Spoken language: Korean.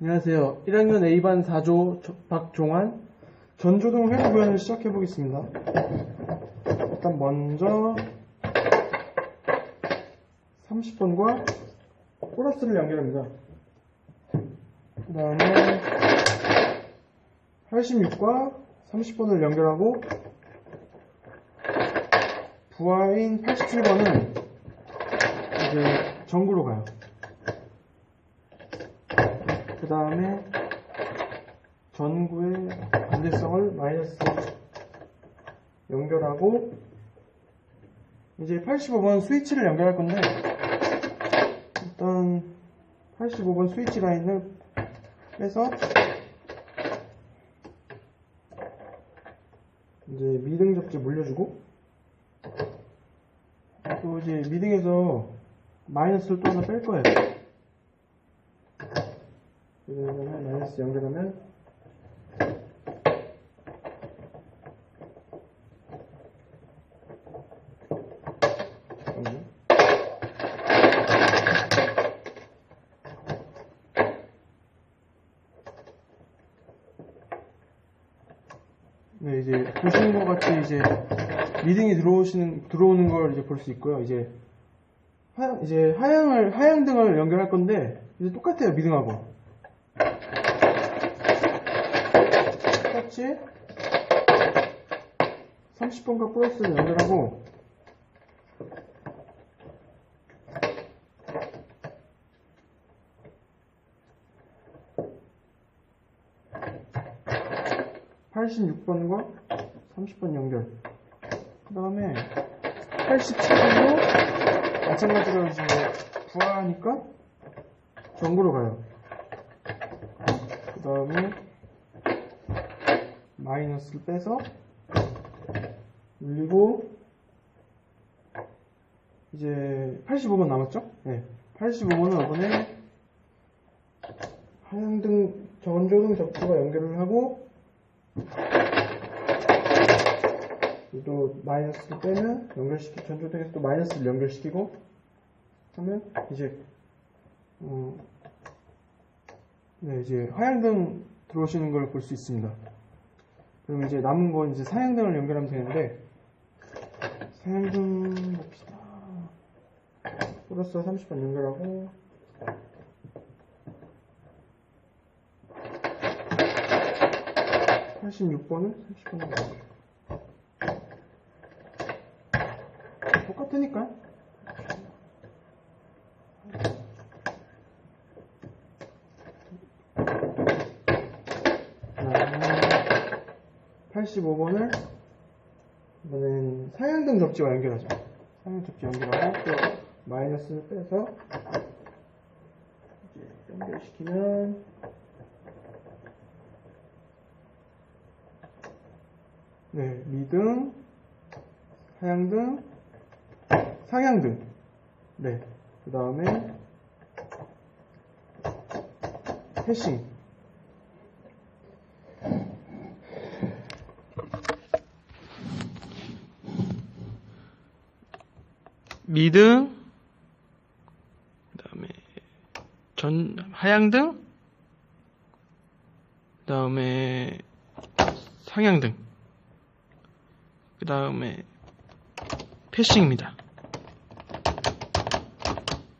안녕하세요. 1학년 A반 4조 조- 박종환 전조등 회로 구현을 시작해 보겠습니다. 일단 먼저 30번과 코러스를 연결합니다. 그 다음에 86과 30번을 연결하고 부하인 87번은 이제 전구로 가요. 그 다음에 전구의 반대성을 마이너스 연결하고 이제 85번 스위치를 연결할 건데 일단 85번 스위치 라인을 빼서 이제 미등 접지 물려주고 또 이제 미등에서 마이너스를 또 하나 뺄 거예요. 그러면 마이너스 연결하면 잠깐만요. 네, 이제 보시는 것 같이 이제 미등이 들어오시는 들어오는 걸 이제 볼 수 있고요. 이제 하양 이제 하양을 하양 등을 연결할 건데 이제 똑같아요 미등하고 똑같이 30번과 플러스를 연결하고 (86번과) (30번) 연결. 그 다음에 (87번도) 마찬가지로 이제 부하하니까 전구로 가요. 그 다음에 마이너스를 빼서 올리고 이제 85번 남았죠? 네. 85번은 이번에 하얀등 전조등 접수가 연결을 하고 또 마이너스를 빼면 연결시키 전조등에서 또 마이너스를 연결시키고 하면 이제 어, 네 이제 하얀등 들어오시는 걸 볼 수 있습니다. 그럼 이제 남은 건 이제 사양등을 연결하면 되는데 사양등 봅시다. 플러스 30번 연결하고 (86번은) (30번은) 연결. 똑같으니까 그다음에 85번을 이번엔 사양등 접지와 연결하죠. 사양 접지 연결하고 또 마이너스를 빼서 이제 연결시키면 네 미등, 하양등, 상향등 네 그 다음에 패싱 미등, 그 다음에 전 하향등, 그 다음에 상향등, 그 다음에 패싱입니다.